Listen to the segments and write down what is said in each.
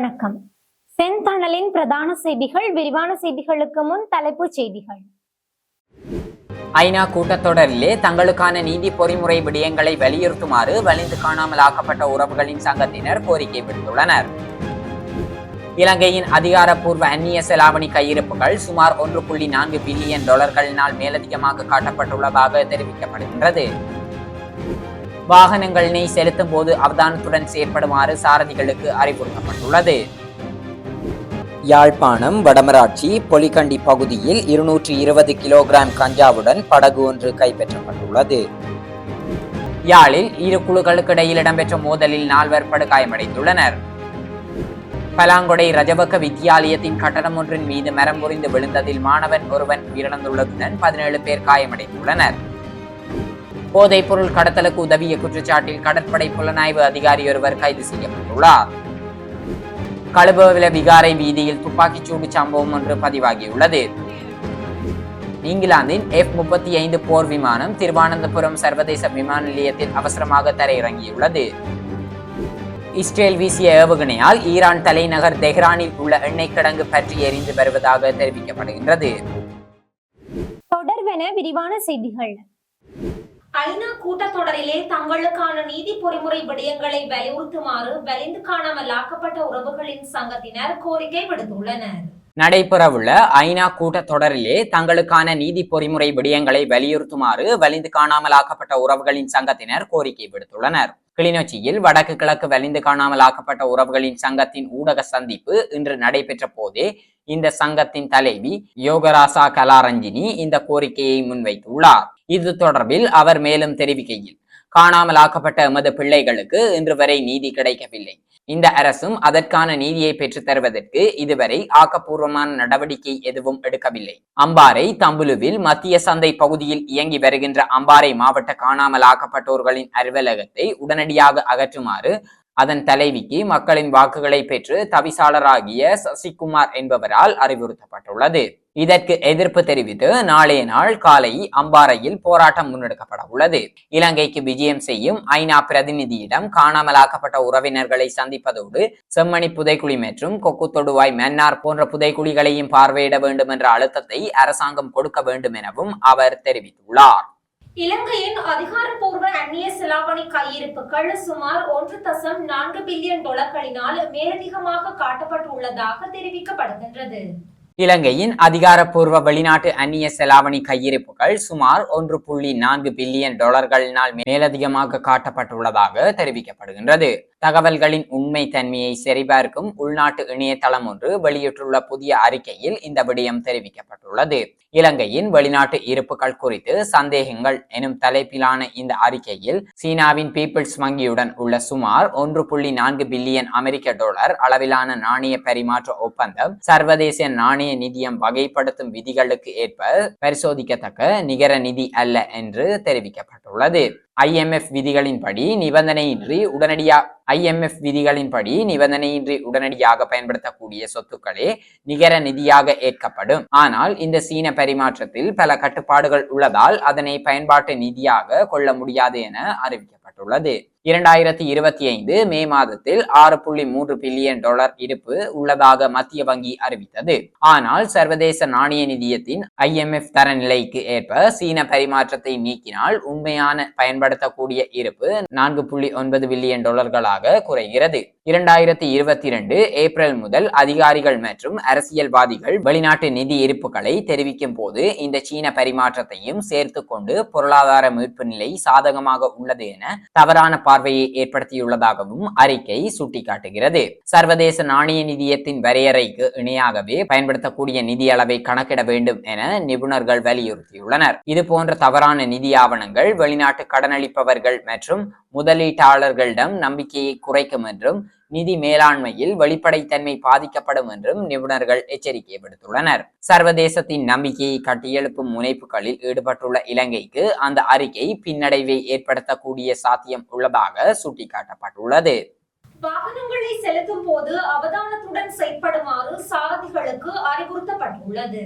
வணக்கம். செந்தணலின் பிரதான செய்திகள் விரிவான செய்திகளுக்கு முன் தலைப்புச் செய்திகள். ஐநா கூட்டத்தொடரிலே தங்களுக்கான நீதி பொறிமுறை விடயங்களை வலியுறுத்துமாறு வலிந்து காணாமல் ஆக்கப்பட்ட உறவுகளின் சங்கத்தினர் கோரிக்கை விடுத்துள்ளனர். இலங்கையின் அதிகாரப்பூர்வ அந்நிய செலாவணி கையிருப்புகள் சுமார் ஒன்று புள்ளி நான்கு பில்லியன் டாலர்களினால் மேலதிகமாக காட்டப்பட்டுள்ளதாக தெரிவிக்கப்படுகின்றது. வாகனங்களினை செலுத்தும் போது அவதானத்துடன் செயற்படுமாறு சாரதிகளுக்கு அறிவுறுத்தப்பட்டுள்ளது. யாழ்ப்பாணம் வடமராட்சி பொலிகண்டி பகுதியில் இருநூற்றி இருபது கிலோகிராம் கஞ்சாவுடன் படகு ஒன்று கைப்பற்றப்பட்டுள்ளது. யாழில் இரு குழுக்களுக்கு இடையில் இடம்பெற்ற மோதலில் நால்வர் படுகாயமடைந்துள்ளனர். பலாங்கொடை ரஜவக்க வித்தியாலயத்தின் கட்டடம் ஒன்றின் மீது மரம் முறிந்து விழுந்ததில் மாணவன் ஒருவன் உயிரிழந்துள்ளதுடன் பதினேழு பேர் காயமடைந்துள்ளனர். போதைப் பொருள் கடத்தலுக்கு உதவிய குற்றச்சாட்டில் கடற்படை புலனாய்வு அதிகாரி ஒருவர் கைது செய்யப்பட்டுள்ளார். கழுபவில விகாரை வீதியில் துப்பாக்கிச்சூடு சம்பவம் ஒன்று பதிவாகியுள்ளது. இங்கிலாந்தின் எஃப் முப்பத்தி ஐந்து போர் விமானம் திருவானந்தபுரம் சர்வதேச விமான நிலையத்தில் அவசரமாக தரையிறங்கியுள்ளது. இஸ்ரேல் வீசிய ஏவுகணையால் ஈரான் தலைநகர் தெஹ்ரானில் உள்ள எண்ணெய் கிடங்கு பற்றி எரிந்து வருவதாக தெரிவிக்கப்படுகின்றது. தொடர்வென விரிவான செய்திகள். ஐநா கூட்டத்தொடரிலே தங்களுக்கான நீதி பொறிமுறை விடயங்களை வலியுறுத்துமாறு வலிந்து காணாமல் ஆக்கப்பட்ட உறவுகளின் சங்கத்தினர் கோரிக்கை விடுத்துள்ளனர். நடைபெறவுள்ள ஐநா கூட்டத்தொடரிலே தங்களுக்கான நீதி பொறிமுறை விடயங்களை வலியுறுத்துமாறு வலிந்து காணாமலாக்கப்பட்ட உறவுகளின் சங்கத்தினர் கோரிக்கை விடுத்துள்ளனர். கிளிநொச்சியில் வடக்கு கிழக்கு வலிந்து காணாமலாக்கப்பட்ட உறவுகளின் சங்கத்தின் ஊடக சந்திப்பு இன்று நடைபெற்ற போதே இந்த சங்கத்தின் தலைவி யோகராசா கலாரஞ்சினி இந்த கோரிக்கையை முன்வைத்துள்ளார். இது தொடர்பில் அவர் மேலும் தெரிவிக்கையில் காணாமலாக்கப்பட்ட எமது பிள்ளைகளுக்கு இன்று வரை நீதி கிடைக்கவில்லை. இந்த அரசும் அதற்கான நீதியை பெற்றுத் தருவதற்கு இதுவரை ஆக்கப்பூர்வமான நடவடிக்கை எதுவும் எடுக்கவில்லை. அம்பாறை தம்புலுவில் மத்திய சந்தை பகுதியில் இயங்கி வருகின்ற அம்பாறை மாவட்ட காணாமலாக்கப்பட்டோர்களின் அலுவலகத்தை உடனடியாக அகற்றுமாறு அதன் தலைவிக்கு மக்களின் வாக்குகளை பெற்று தவிசாளராகிய சசிகுமார் என்பவரால் அறிவுறுத்தப்பட்டுள்ளது. இதற்கு எதிர்ப்பு தெரிவித்து நாளைய நாள் காலை அம்பாறையில் போராட்டம் முன்னெடுக்கப்பட உள்ளது. இலங்கைக்கு விஜயம் செய்யும் ஐநா பிரதிநிதியிடம் காணாமலாக்கப்பட்ட உறவினர்களை சந்திப்பதோடு செம்மணி புதைக்குழி மற்றும் கொக்கு தொடுவாய் மன்னார் போன்ற புதைக்குழிகளையும் பார்வையிட வேண்டும் என்ற அழுத்தத்தை அரசாங்கம் கொடுக்க வேண்டும் எனவும் அவர் தெரிவித்துள்ளார். இலங்கையின் அதிகாரப்பூர்வ அந்நிய செலாவணி கையிருப்புகள் சுமார் ஒன்று தசம் நான்கு பில்லியன் டாலர்களினால் மேலதிகமாக காட்டப்பட்டுள்ளதாக தெரிவிக்கப்படுகின்றது. இலங்கையின் அதிகாரப்பூர்வ வெளிநாட்டு அந்நிய செலாவணி கையிருப்புகள் சுமார் ஒன்று புள்ளி நான்கு பில்லியன் டாலர்களினால் மேலதிகமாக காட்டப்பட்டுள்ளதாக தெரிவிக்கப்படுகின்றது. தகவல்களின் உண்மை தன்மையை சரிபார்க்கும் உள்நாட்டு இணையதளம் ஒன்று வெளியிட்டுள்ள புதிய அறிக்கையில் இந்த விடயம் தெரிவிக்கப்பட்டுள்ளது. இலங்கையின் வெளிநாட்டு இருப்புகள் குறித்து சந்தேகங்கள் எனும் தலைப்பிலான இந்த அறிக்கையில் சீனாவின் பீப்பிள்ஸ் வங்கியுடன் உள்ள சுமார் ஒன்று புள்ளி நான்கு பில்லியன் அமெரிக்க டாலர் அளவிலான நாணய பரிமாற்ற ஒப்பந்தம் சர்வதேச நாணய நிதியம் வகைப்படுத்தும் விதிகளுக்கு ஏற்ப பரிசோதிக்கத்தக்க நிகர நிதி அல்ல என்று தெரிவிக்கப்பட்டுள்ளது. ஐஎம்எஃப் விதிகளின்படி நிபந்தனையின்றி உடனடியாக ஐஎம்எஃப் விதிகளின்படி நிபந்தனையின்றி உடனடியாக பயன்படுத்தக்கூடிய சொத்துக்களே நிகர நிதியாக ஏற்கப்படும். ஆனால் இந்த சீன பரிமாற்றத்தில் பல கட்டுப்பாடுகள் உள்ளதால் அதனை பயன்பாட்டு நிதியாக கொள்ள முடியாது என அறிவிக்கப்பட்டுள்ளது. இரண்டாயிரத்தி இருபத்தி ஐந்து மே மாதத்தில் ஆறு புள்ளி மூன்று பில்லியன் டாலர் இருப்பு உள்ளதாக மத்திய வங்கி அறிவித்தது. ஆனால் சர்வதேச நாணய நிதியத்தின் ஐஎம்எஃப் தரநிலைக்கு ஏற்ப சீன பரிமாற்றத்தை நீக்கினால் உண்மையான பயன்படுத்தக்கூடிய இருப்பு நான்கு புள்ளி ஒன்பது பில்லியன் டாலர்களாக குறைகிறது. இரண்டாயிரத்தி இருபத்தி இரண்டு ஏப்ரல் முதல் அதிகாரிகள் மற்றும் அரசியல்வாதிகள் வெளிநாட்டு நிதி இருப்புகளை தெரிவிக்கும் போது இந்த சீன பரிமாற்றத்தையும் சேர்த்து கொண்டு பொருளாதார மீட்பு நிலை சாதகமாக உள்ளது என தவறான பார்வையை ஏற்படுத்தியுள்ளதாகவும் அறிக்கை சுட்டிக்காட்டுகிறது. சர்வதேச நாணய நிதியத்தின் வரையறைக்கு இணையாகவே பயன்படுத்தக்கூடிய நிதி அளவை கணக்கிட வேண்டும் என நிபுணர்கள் வலியுறுத்தியுள்ளனர். இது போன்ற தவறான நிதி ஆவணங்கள் வெளிநாட்டு கடனளிப்பவர்கள் மற்றும் முதலீட்டாளர்களிடம் நம்பிக்கையை குறைக்கும் என்றும் நிதி மேலாண்மையில் வெளிப்படைத்தன்மை பாதிக்கப்படும் என்றும் நிபுணர்கள் எச்சரிக்கை விடுத்துள்ளனர் சர்வதேசத்தின் நம்பிக்கையை கட்டியெழுப்பும் முனைப்புகளில் ஈடுபட்டுள்ள இலங்கைக்கு அந்த அறிக்கை பின்னடைவை ஏற்படுத்தக்கூடிய சாத்தியம் உள்ளதாக சுட்டிக்காட்டப்பட்டுள்ளது. வாகனங்களை செலுத்தும் போது அவதானத்துடன் செயற்படுமாறு சாரதிகளுக்கு அறிவுறுத்தப்பட்டுள்ளது.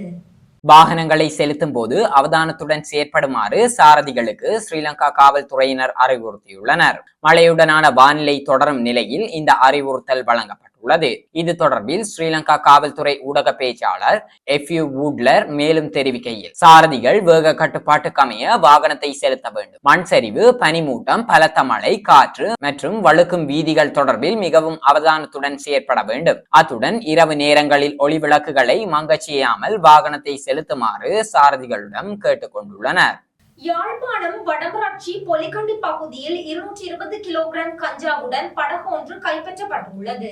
வாகனங்களை செலுத்தும் போது அவதானத்துடன் செயற்படுமாறு சாரதிகளுக்கு ஸ்ரீலங்கா காவல்துறையினர் அறிவுறுத்தியுள்ளனர். மழையுடனான வானிலை தொடரும் நிலையில் இந்த அறிவுறுத்தல் வழங்கப்பட்டது. தெரிவித்துள்ளது இது தொடர்பில் ஸ்ரீலங்கா காவல்துறை ஊடக பேச்சாளர் எஃப் யூ வூட்லர் மேலும் தெரிவிக்கையில் சாரதிகள் வேக கட்டுப்பாட்டுக்கமைய வாகனத்தை செலுத்த வேண்டும். மண் சரிவு பனிமூட்டம் பலத்த மழை காற்று மற்றும் வழுக்கும் வீதிகள் தொடர்பில் மிகவும் அவதானத்துடன் செயற்பட வேண்டும். அத்துடன் இரவு நேரங்களில் ஒளி விளக்குகளை மங்கச் செய்யாமல் வாகனத்தை செலுத்துமாறு சாரதிகளிடம் கேட்டுக்கொண்டுள்ளனர். யாழ்ப்பாணம் வடமராட்சி பொலிகண்டி பகுதியில் இருநூற்றி இருபது கிலோகிராம் கஞ்சாவுடன் படகு ஒன்று கைப்பற்றப்பட்டுள்ளது.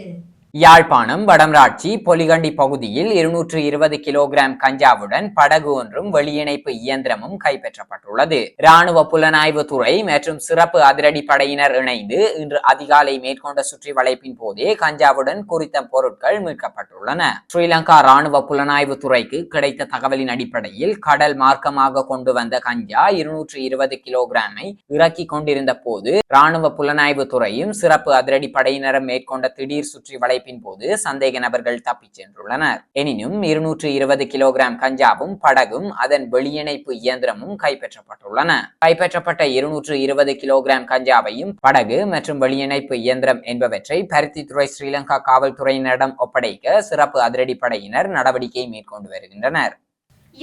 யாழ்ப்பாணம் வடமராட்சி பொலிகண்டி பகுதியில் இருநூற்று இருபது கிலோகிராம் கஞ்சாவுடன் படகு ஒன்றும் வெளியிணைப்பு இயந்திரமும் கைப்பற்றப்பட்டுள்ளது. ராணுவ புலனாய்வு துறை மற்றும் சிறப்பு அதிரடி படையினர் இணைந்து இன்று அதிகாலை மேற்கொண்ட சுற்றி வளைப்பின் போதே கஞ்சாவுடன் குறித்த பொருட்கள் மீட்கப்பட்டுள்ளன. ஸ்ரீலங்கா ராணுவ புலனாய்வு துறைக்கு கிடைத்த தகவலின் அடிப்படையில் கடல் மார்க்கமாக கொண்டு வந்த கஞ்சா இருநூற்று இருபது கிலோகிராமை இறக்கி கொண்டிருந்த போது ராணுவ புலனாய்வு துறையும் சிறப்பு அதிரடி படையினரும் மேற்கொண்ட திடீர் சுற்றி வளை வளைப்பின் போது சந்தேக நபர்கள் தப்பிச் சென்றுள்ளனர். எனினும் இருநூற்று இருபது கிலோகிராம் கஞ்சாவும் படகும் அதன் வெளியிணைப்பு இயந்திரமும் கைப்பற்றப்பட்டுள்ளன. கைப்பற்றப்பட்ட இருநூற்று இருபது கிலோகிராம் கஞ்சாவையும் படகு மற்றும் வெளியிணைப்பு இயந்திரம் என்பவற்றை பருத்தித்துறை ஸ்ரீலங்கா காவல்துறையினரிடம் ஒப்படைக்க சிறப்பு அதிரடிப்படையினர் நடவடிக்கை மேற்கொண்டு வருகின்றனர்.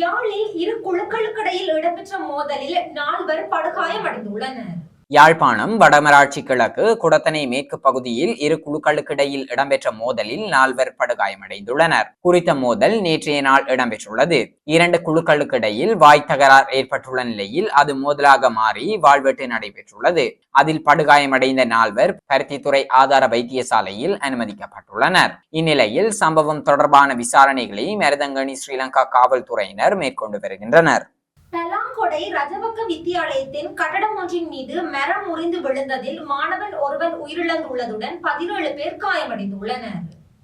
யாழில் இரு குழுக்களுக்கிடையில் இடம்பெற்ற மோதலில் நால்வர் படுகாயமடைந்துள்ளனர். யாழ்ப்பாணம் வடமராட்சி கிழக்கு குடத்தனை மேற்கு பகுதியில் இரு குழுக்களுக்கிடையில் இடம்பெற்ற மோதலில் நால்வர் படுகாயமடைந்துள்ளனர். குறித்த மோதல் நேற்றைய நாள் இடம்பெற்றுள்ளது. இரண்டு குழுக்களுக்கிடையில் வாய் தகராறு ஏற்பட்டுள்ள நிலையில் அது மோதலாக மாறி வாழ்வெட்டு நடைபெற்றுள்ளது. அதில் படுகாயமடைந்த நால்வர் பருத்தித்துறை ஆதார வைத்தியசாலையில் அனுமதிக்கப்பட்டுள்ளனர். இந்நிலையில் சம்பவம் தொடர்பான விசாரணைகளை மருதங்கணி ஸ்ரீலங்கா காவல்துறையினர் மேற்கொண்டு வருகின்றனர். பெலாங்கொடை ரஜபக்க வித்தியாலயத்தின் கட்டடம் ஒன்றின் மீது மரம் முறிந்து விழுந்ததில் மாணவன் ஒருவர் உயிரிழந்துள்ளதுடன் பதினேழு பேர் காயமடைந்துள்ளனர்.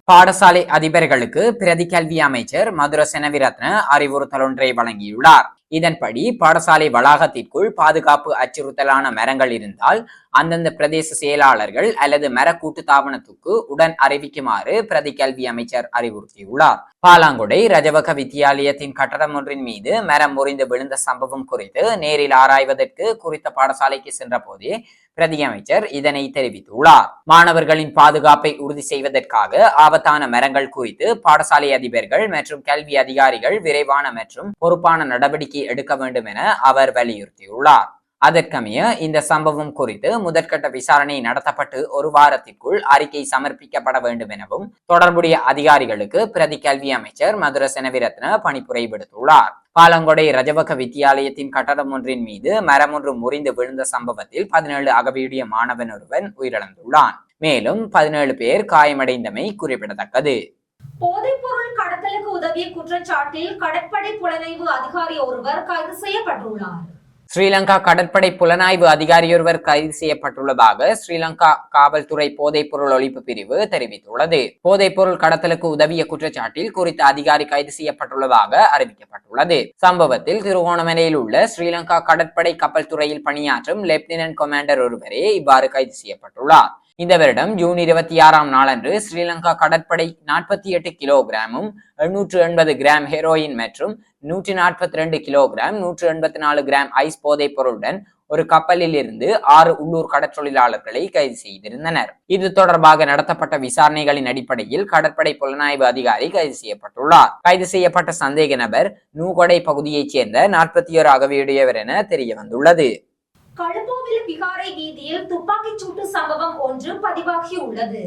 பாடசாலை அதிபர்களுக்கு பிரதி கல்வி அமைச்சர் மதுர செனவிரத்ன அறிவுறுத்தல் ஒன்றை வழங்கியுள்ளார். இதன்படி பாடசாலை வளாகத்திற்குள் பாதுகாப்பு அச்சுறுத்தலான மரங்கள் இருந்தால் அந்தந்த பிரதேச செயலாளர்கள் அல்லது மர கூட்டுத்தாபனத்துக்கு உடன் அறிவிக்குமாறு பிரதி கல்வி அமைச்சர் அறிவுறுத்தியுள்ளார். பாலாங்குடை ரஜவக வித்தியாலயத்தின் கட்டடம் ஒன்றின் மீது மரம் முறிந்து விழுந்த சம்பவம் குறித்து நேரில் ஆராய்வதற்கு குறித்த பாடசாலைக்கு சென்ற போதே பிரதி அமைச்சர் இதனை தெரிவித்துள்ளார். மாணவர்களின் பாதுகாப்பை உறுதி செய்வதற்காக ஆபத்தான மரங்கள் குறித்து பாடசாலை அதிபர்கள் மற்றும் கல்வி அதிகாரிகள் விரைவான மற்றும் பொறுப்பான நடவடிக்கை எடுக்க வேண்டும் என அவர் வலியுறுத்தியுள்ளார். அதற்கமைய இந்த சம்பவம் குறித்து முதற்கட்ட விசாரணை நடத்தப்பட்டு ஒரு வாரத்திற்குள் அறிக்கை சமர்ப்பிக்கப்பட வேண்டும் எனவும் தொடர்புடைய அதிகாரிகளுக்கு பிரதி கல்வி அமைச்சர் மதுர செனவிரத்ன பணிப்புரை விடுத்துள்ளார். பாலங்கொடை ரஜவக வித்தியாலயத்தின் கட்டடம் ஒன்றின் மீது மரம் ஒன்று முறிந்து விழுந்த சம்பவத்தில் பதினேழு அகவியுடைய மாணவன் ஒருவன் உயிரிழந்துள்ளான். மேலும் பதினேழு பேர் காயமடைந்தமை குறிப்பிடத்தக்கது. போதைப்பொருள் கடத்தலுக்கு உதவிய குற்றச்சாட்டில் கடற்படை புலனாய்வு அதிகாரி ஒருவர் கைது செய்யப்பட்டுள்ளார். ஸ்ரீலங்கா கடற்படை புலனாய்வு அதிகாரியொருவர் கைது செய்யப்பட்டுள்ளதாக ஸ்ரீலங்கா காவல்துறை போதைப்பொருள் ஒழிப்பு பிரிவு தெரிவித்துள்ளது. போதைப்பொருள் கடத்தலுக்கு உதவிய குற்றச்சாட்டில் குறித்த அதிகாரி கைது செய்யப்பட்டுள்ளதாக அறிவிக்கப்பட்டுள்ளது. சம்பவத்தில் திருகோணமலையில் உள்ள ஸ்ரீலங்கா கடற்படை கப்பல் துறையில் பணியாற்றும் லெப்டினன்ட் கமாண்டர் ஒருவரே இவ்வாறு கைது செய்யப்பட்டுள்ளார். இந்த வருடம் ஜூன் இருபத்தி ஆறாம் நாளன்று ஸ்ரீலங்கா கடற்படை நாற்பத்தி எட்டு கிலோகிராமும் எண்ணூற்று எண்பது கிராம் ஹெரோயின் மற்றும் நூற்றி நாற்பத்தி ரெண்டு கிலோகிராம் நூற்று எண்பத்தி நாலு கிராம் ஐஸ் போதைப் பொருளுடன் ஒரு கப்பலில் இருந்து ஆறு உள்ளூர் கடற்றொழிலாளர்களை கைது செய்திருந்தனர். இது தொடர்பாக நடத்தப்பட்ட விசாரணைகளின் அடிப்படையில் கடற்படை புலனாய்வு அதிகாரி கைது செய்யப்பட்டுள்ளார். கைது செய்யப்பட்ட சந்தேக நபர் நூகொடை பகுதியைச் சேர்ந்த நாற்பத்தி ஓரு அகவியுடையவர் என தெரிய வந்துள்ளது கழுபோவில் விகாரை வீதியில் துப்பாக்கிச் சூட்டு சம்பவம் ஒன்று பதிவாகியுள்ளது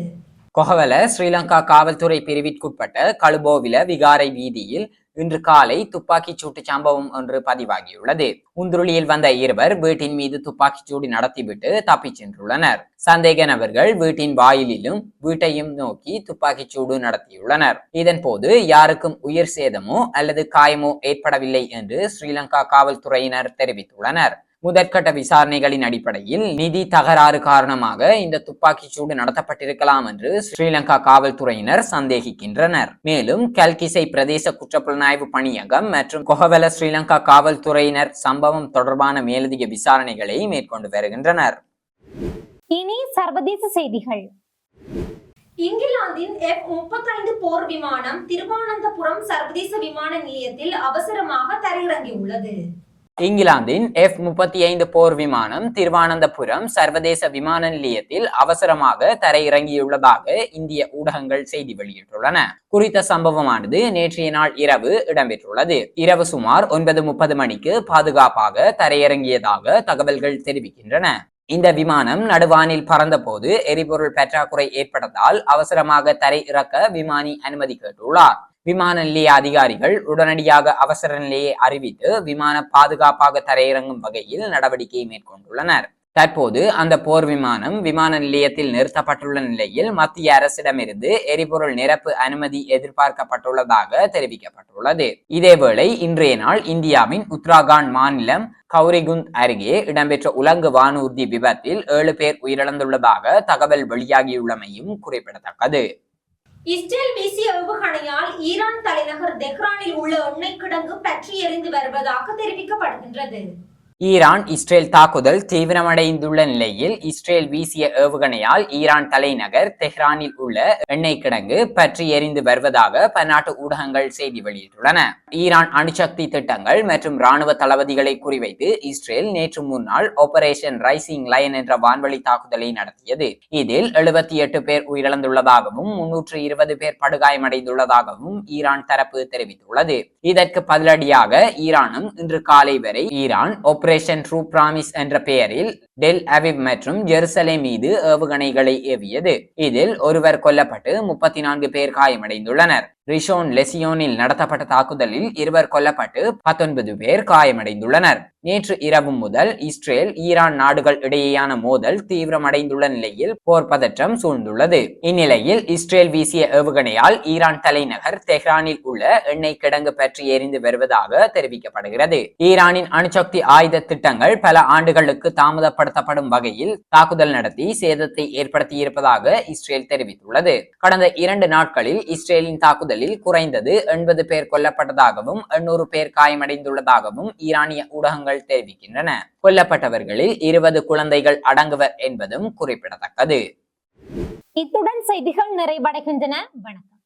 கொஹவல ஸ்ரீலங்கா காவல்துறை பிரிவிற்குட்பட்ட கழுபோவில விகாரை வீதியில் இன்று காலை துப்பாக்கிச் சூட்டு சம்பவம் ஒன்று பதிவாகியுள்ளது. உந்துருளியில் வந்த இருவர் வீட்டின் மீது துப்பாக்கிச் சூடு நடத்திவிட்டு தப்பிச் சென்றுள்ளனர். சந்தேக நபர்கள் வீட்டின் வாயிலிலும் வீட்டையும் நோக்கி துப்பாக்கிச் சூடு நடத்தியுள்ளனர். இதன் போது யாருக்கும் உயிர் சேதமோ அல்லது காயமோ ஏற்படவில்லை என்று ஸ்ரீலங்கா காவல்துறையினர் தெரிவித்துள்ளனர். முதற்கட்ட விசாரணைகளின் அடிப்படையில் நிதி தகராறு காரணமாக இந்த துப்பாக்கிச் சூடு நடத்தப்பட்டிருக்கலாம் என்று ஸ்ரீலங்கா காவல்துறையினர் சந்தேகிக்கின்றனர். மேலும் கல்கிசை பிரதேச குற்றப்புலனாய்வு பணியகம் மற்றும் கொஹவல ஸ்ரீலங்கா காவல்துறையினர் சம்பவம் தொடர்பான மேலதிக விசாரணைகளை மேற்கொண்டு வருகின்றனர். இனி சர்வதேச செய்திகள். இங்கிலாந்தின் எஃப் முப்பத்தைந்து போர் விமானம் திருவானந்தபுரம் சர்வதேச விமான நிலையத்தில் அவசரமாக தரையிறங்கியுள்ளது. இங்கிலாந்தின் எஃப் முப்பத்தி ஐந்து போர் விமானம் திருவானந்தபுரம் சர்வதேச விமான நிலையத்தில் அவசரமாக தரையிறங்கியுள்ளதாக இந்திய ஊடகங்கள் செய்தி வெளியிட்டுள்ளன. குறித்த சம்பவமானது நேற்றைய நாள் இரவு இடம்பெற்றுள்ளது. இரவு சுமார் ஒன்பது முப்பது மணிக்கு பாதுகாப்பாக தரையிறங்கியதாக தகவல்கள் தெரிவிக்கின்றன. இந்த விமானம் நடுவானில் பறந்தபோது எரிபொருள் பற்றாக்குறை ஏற்பட்டதால் அவசரமாக தரை இறக்க விமானி அனுமதி கேட்டுள்ளார். விமான நிலைய அதிகாரிகள் உடனடியாக அவசர நிலையை அறிவித்து விமான பாதுகாப்பாக தரையிறங்கும் வகையில் நடவடிக்கை மேற்கொண்டுள்ளனர். தற்போது அந்த போர் விமானம் விமான நிலையத்தில் நிறுத்தப்பட்டுள்ள நிலையில் மத்திய அரசிடமிருந்து எரிபொருள் நிரப்பு அனுமதி எதிர்பார்க்கப்பட்டுள்ளதாக தெரிவிக்கப்பட்டுள்ளது. இதேவேளை இன்றைய நாள் இந்தியாவின் உத்தராகண்ட் மாநிலம் கௌரிகுந்த் அருகே இடம்பெற்ற உலங்கு வானூர்தி விபத்தில் ஏழு பேர் உயிரிழந்துள்ளதாக தகவல் வெளியாகியுள்ளமையும் குறிப்பிடத்தக்கது. இஸ்ரேல் வீசிய ஏவுகணையால் ஈரான் தலைநகர் தெஹ்ரானில் உள்ள எண்ணெய் கிடங்கு பற்றி எரிந்து வருவதாக தெரிவிக்கப்படுகின்றது. ஈரான் இஸ்ரேல் தாக்குதல் தீவிரமடைந்துள்ள நிலையில் இஸ்ரேல் வீசிய ஏவுகணையால் ஈரான் தலைநகர் தெஹ்ரானில் உள்ள எண்ணெய் கிடங்கு பற்றி எரிந்து வருவதாக பன்னாட்டு ஊடகங்கள் செய்தி வெளியிட்டுள்ளன. ஈரான் அணுசக்தி திட்டங்கள் மற்றும் ராணுவ தளபதிகளை குறிவைத்து இஸ்ரேல் நேற்று முன்னாள் ஆபரேஷன் ரைசிங் லைன் என்ற வான்வழி தாக்குதலை நடத்தியது. இதில் எழுபத்தி எட்டு பேர் உயிரிழந்துள்ளதாகவும் முன்னூற்று இருபது பேர் படுகாயமடைந்துள்ளதாகவும் ஈரான் தரப்பு தெரிவித்துள்ளது. இதற்கு பதிலடியாக ஈரானும் இன்று காலை வரை ஈரான் ஆபரேஷன் ட்ரூ பிராமிஸ் என்ற பெயரில் டெல் அவிவ் மற்றும் ஜெருசலே மீது ஏவுகணைகளை ஏவியது. இதில் ஒருவர் கொல்லப்பட்டு முப்பத்தி நான்கு பேர் காயமடைந்துள்ளனர். ரிஷோன் லெசியோனில் நடத்தப்பட்ட தாக்குதலில் இருவர் கொல்லப்பட்டு பத்தொன்பது பேர் காயமடைந்துள்ளனர். நேற்று இரவு முதல் இஸ்ரேல் ஈரான் நாடுகள் இடையேயான மோதல் தீவிரமடைந்துள்ள நிலையில் போர் பதற்றம் சூழ்ந்துள்ளது. இந்நிலையில் இஸ்ரேல் வீசிய ஏவுகணையால் ஈரான் தலைநகர் தெஹ்ரானில் உள்ள எண்ணெய் கிடங்கு பற்றி எரிந்து வருவதாக தெரிவிக்கப்படுகிறது. ஈரானின் அணுசக்தி ஆயுத திட்டங்கள் பல ஆண்டுகளுக்கு தாமதப்படுத்தப்படும் வகையில் தாக்குதல் நடத்தி சேதத்தை ஏற்படுத்தியிருப்பதாக இஸ்ரேல் தெரிவித்துள்ளது. கடந்த இரண்டு நாட்களில் இஸ்ரேலின் தாக்குதல் தாக்குதலில் குறைந்தது எண்பது பேர் கொல்லப்பட்டதாகவும் எண்ணூறு பேர் காயமடைந்துள்ளதாகவும் ஈரானிய ஊடகங்கள் தெரிவிக்கின்றன. கொல்லப்பட்டவர்களில் இருபது குழந்தைகள் அடங்குவர் என்பதும் குறிப்பிடத்தக்கது. இத்துடன் செய்திகள் நிறைவடைகின்றன. வணக்கம்.